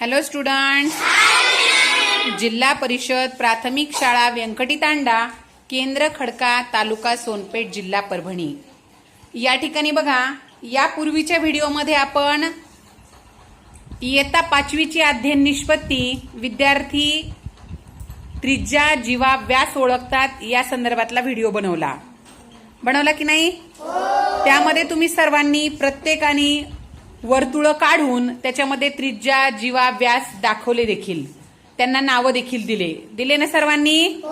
Hello student जिल्हा परिषद प्राथमिक शाळा व्यंकटीतांडा केंद्र खडका तालुका सोनपेठ जिल्हा परभणी. या ठिकाणी बघा या पूर्वीच्या व्हिडिओमध्ये आपण इयत्ता पाचवीची अध्ययन निष्पत्ती विद्यार्थी त्रिज्या जीवा व्यास ओळखतात या संदर्भातला व्हिडिओ बनवला. बनवला की नाही? त्यामध्ये तुम्ही सर्वांनी प्रत्येकाने वर्तुळ काढून त्याच्यामध्ये त्रिज्या जीवा व्यास दाखवले देखील. त्यांना नावं देखील दिले. दिले ना सर्वांनी?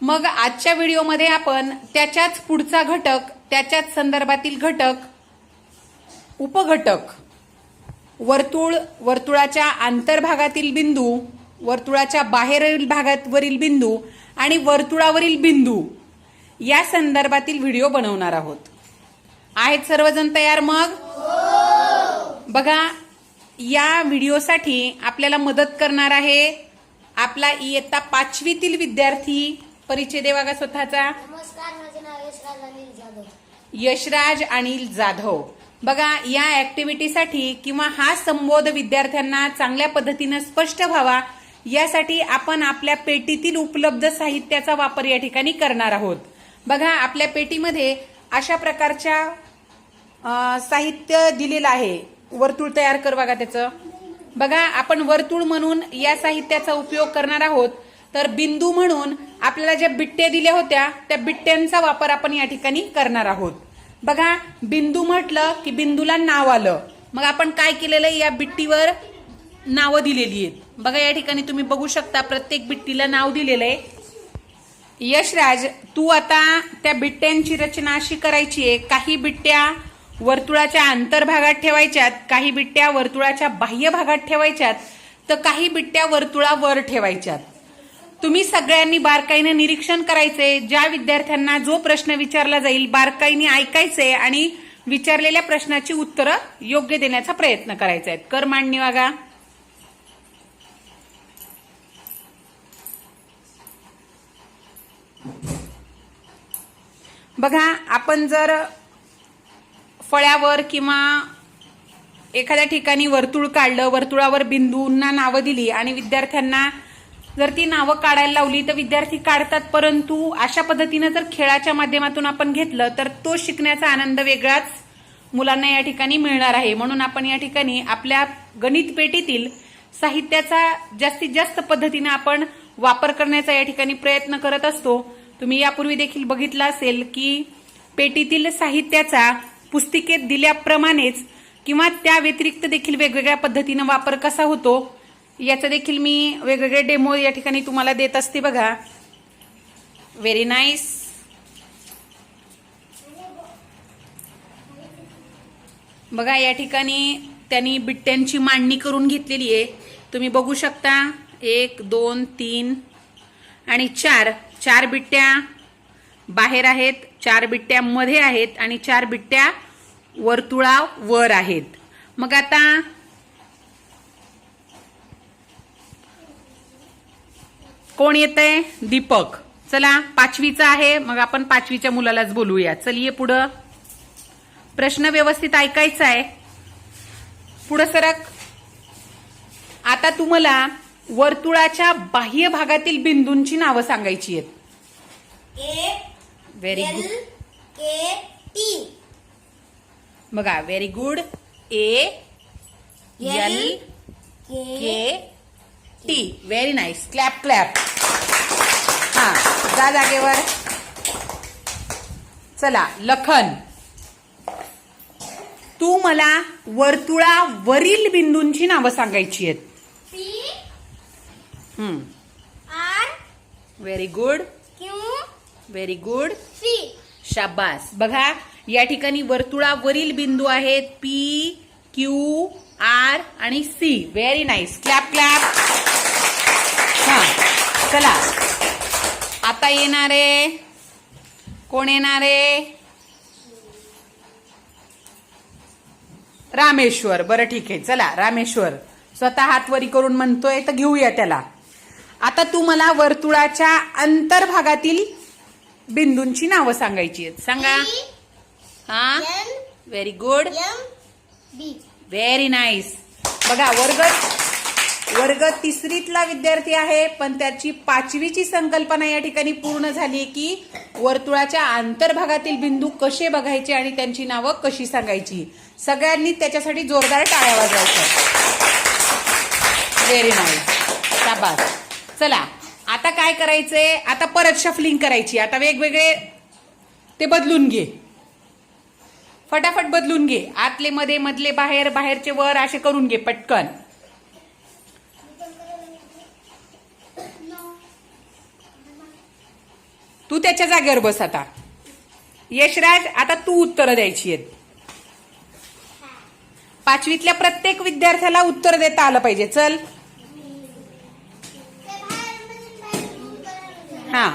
मग आजच्या व्हिडिओमध्ये आपण त्याच्याच पुढचा घटक त्याच्याच संदर्भातील घटक उपघटक वर्तुळ वर्तुळाच्या आंतरभागातील बिंदू वर्तुळाच्या बाहेरील भागावरील बिंदू आणि वर्तुळावरील बिंदू या संदर्भातील व्हिडिओ बनवणार आहोत. आहेत सर्वजण तयार मग? बघा या व्हिडिओसाठी आपल्याला मदत करणार आहे आपला इयत्ता पाचवीतील विद्यार्थी परिचय देवा का स्वतःचा? यशराज अनिल जाधव. यशराज अनिल जाधव. बघा या ऍक्टिव्हिटीसाठी किंवा हा संबोध विद्यार्थ्यांना चांगल्या पद्धतीनं स्पष्ट व्हावा यासाठी आपण आपल्या पेटीतील उपलब्ध साहित्याचा वापर या ठिकाणी करणार आहोत. बघा आपल्या पेटीमध्ये अशा प्रकारच्या साहित्य दिलेलं आहे. वर्तुळ तयार कर बघा त्याचं. बघा आपण वर्तुळ म्हणून या साहित्याचा उपयोग करणार आहोत. तर बिंदू म्हणून आपल्याला ज्या बिट्ट्या दिल्या होत्या त्या बिट्ट्यांचा वापर आपण या ठिकाणी करणार आहोत. बघा बिंदू म्हटलं की बिंदूला नाव आलं. मग आपण काय केलेलं आहे? या बिट्टीवर नावं दिलेली आहेत. बघा या ठिकाणी तुम्ही बघू शकता प्रत्येक बिट्टीला नाव दिलेलं आहे. यशराज तू आता त्या बिट्ट्यांची रचना अशी करायची आहे. काही बिट्ट्या वर्तुळाच्या आंतरभागात ठेवायच्यात काही बिट्ट्या वर्तुळाच्या बाह्य भागात ठेवायच्यात तर काही बिट्ट्या वर्तुळावर ठेवायच्यात. तुम्ही सगळ्यांनी बारकाईने निरीक्षण करायचे ज्या विद्यार्थ्यांना जो प्रश्न विचारला जाईल बारकाईने ऐकायचे आणि विचारलेल्या प्रश्नाची उत्तरं योग्य देण्याचा प्रयत्न करायचा आहे. कर मांडणी वागा. बघा आपण जर फळ्यावर किंवा एखाद्या ठिकाणी वर्तुळ काढलं वर्तुळावर बिंदूंना नावं दिली आणि विद्यार्थ्यांना जर ती नावं काढायला लावली तर विद्यार्थी काढतात परंतु अशा पद्धतीनं जर खेळाच्या माध्यमातून आपण घेतलं तर तो शिकण्याचा आनंद वेगळाच मुलांना या ठिकाणी मिळणार आहे. म्हणून आपण या ठिकाणी आपल्या गणित पेटीतील साहित्याचा जास्तीत जास्त पद्धतीनं आपण वापर करण्याचा या ठिकाणी प्रयत्न करत असतो. तुम्ही यापूर्वी देखील बघितलं असेल की पेटीतील साहित्याचा पुस्तिकेत दिल्याप्रमाणेच किंवा त्या व्यतिरिक्त देखील वेगवेगळ्या पद्धतीनं वापर कसा होतो याचा देखील मी वेगवेगळे डेमो या ठिकाणी तुम्हाला देत असते बघा. व्हेरी नाईस बघा या ठिकाणी त्यांनी बिट्ट्यांची मांडणी करून घेतलेली आहे. तुम्ही बघू शकता एक दोन तीन आणि चार. चार बिट्ट्या बाहेर आहेत. चार बिट्ट्या मध्ये आहेत आणि चार बिट्ट्या वर्तुळावर आहेत. मग आता कोण येतंय? दीपक. चला पाचवीचा आहे. मग आपण पाचवीच्या मुलालाच बोलूया. चल ये पुढं. प्रश्न व्यवस्थित ऐकायचा आहे. पुढं सरक. आता तुम्हाला वर्तुळाच्या बाह्य भागातील बिंदूंची नावं सांगायची आहेत. व्हेरी गुड के टी बघा very good A L K T very nice clap clap हा जा जागेवर. चला लखन. तू मला वर्तुळावरील बिंदूंची नावं सांगायची आहेत. Very good very good C. शाबास. बघा या ठिकाणी वर्तुळावरील बिंदू आहेत पी क्यू आर आणि C very nice clap clap हा चला. आता येणारे कोण येणारे रामेश्वर. बरं ठीक आहे. चला रामेश्वर. स्वतः हातवरी करून म्हणतोय तर घेऊया त्याला. आता तू मला वर्तुळाच्या अंतर्भागातील बिंदूंची नावं सांगायची आहेत. सांगा. हा? व्हेरी गुड व्हेरी नाईस बघा वर्ग वर्ग तिसरीतला विद्यार्थी आहे पण त्याची पाचवीची संकल्पना या ठिकाणी पूर्ण झाली की वर्तुळाच्या आंतरभागातील बिंदू कसे बघायचे आणि त्यांची नावं कशी सांगायची. सगळ्यांनी त्याच्यासाठी जोरदार टाळ्या वाजवायच्या. व्हेरी नाईस शाबास. चला. आता काय करायचंय? आता परत शफलिंग करायची. आता वेगवेगळे ते बदलून घे. फटाफट बदलून घे. आतले मध्ये मधले बाहेर बाहेरचे वर असे करून घे पटकन. तू त्याच्या जागेवर बस आता. यशराज आता तू उत्तरं द्यायची आहेत. पाचवीतल्या प्रत्येक विद्यार्थ्याला उत्तर देता आलं पाहिजे. चल. हा.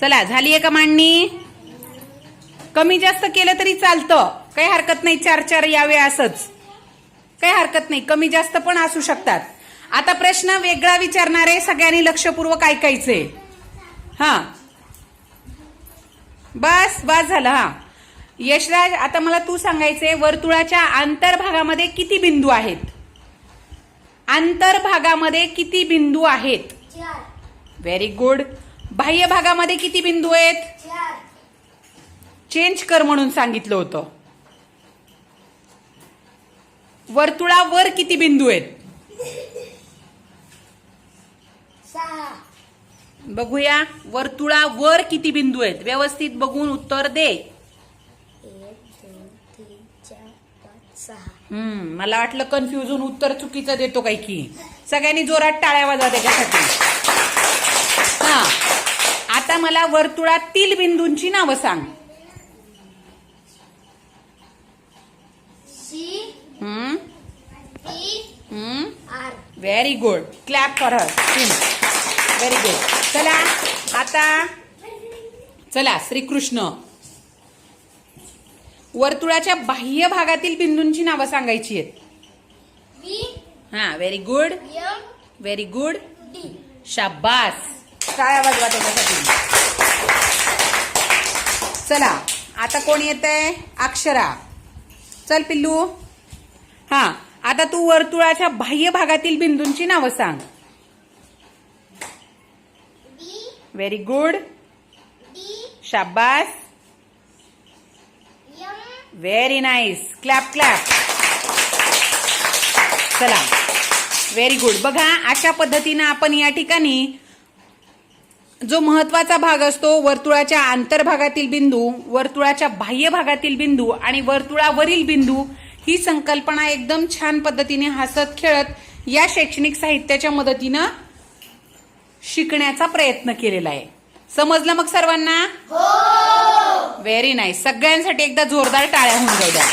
चला झाली आहे का मांडणी? कमी जास्त केलं तरी चालतं. काही हरकत नाही चार चार यावे असंच. काही हरकत नाही कमी जास्त पण असू शकतात. आता प्रश्न वेगळा विचारणारे सगळ्यांनी लक्षपूर्वक ऐकायचे. हा. बस बस झालं हा. यशराज आता मला तू सांगायचे वर्तुळाच्या आंतरभागामध्ये किती बिंदू आहेत? आंतरभागामध्ये किती बिंदू आहेत? व्हेरी गुड बाह्य भागामध्ये किती बिंदू आहेत? चेंज कर म्हणून सांगितलं होतं. वर्तुळावर किती बिंदू आहेत? बघूया. वर्तुळावर किती बिंदू आहेत? व्यवस्थित बघून उत्तर दे. हम्म मला वाटलं कन्फ्युज होऊन उत्तर चुकीचं देतो काही की. सगळ्यांनी जोरात टाळ्या वाजा त्याच्यासाठी. हा. आता मला वर्तुळातील बिंदूंची नावं सांग. हम्म? हम्म? Very good clap for her very good चला आता चला श्रीकृष्ण. वर्तुळाच्या बाह्य भागातील बिंदूंची नावं सांगायची आहेत. हा व्हेरी गुड व्हेरी गुड शाबास. काय वाजवा त्याच्यासाठी. चला आता कोण येत आहे अक्षरा. चल पिल्लू. हा आता तू वर्तुळाच्या बाह्य भागातील बिंदूंची नावं सांग. व्हेरी गुड शाबास व्हेरी नाईस क्लॅप क्लॅप चला. व्हेरी गुड बघा अशा पद्धतीनं आपण या ठिकाणी जो महत्त्वाचा भाग असतो वर्तुळाच्या आंतरभागातील बिंदू वर्तुळाच्या बाह्य भागातील बिंदू आणि वर्तुळावरील बिंदू ही संकल्पना एकदम छान पद्धतीने हसत खेळत या शैक्षणिक साहित्याच्या मदतीनं शिकण्याचा प्रयत्न केलेला आहे. समजलं मग सर्वांना? व्हेरी नाईस सगळ्यांसाठी एकदा जोरदार टाळ्या होऊन जाऊ द्या.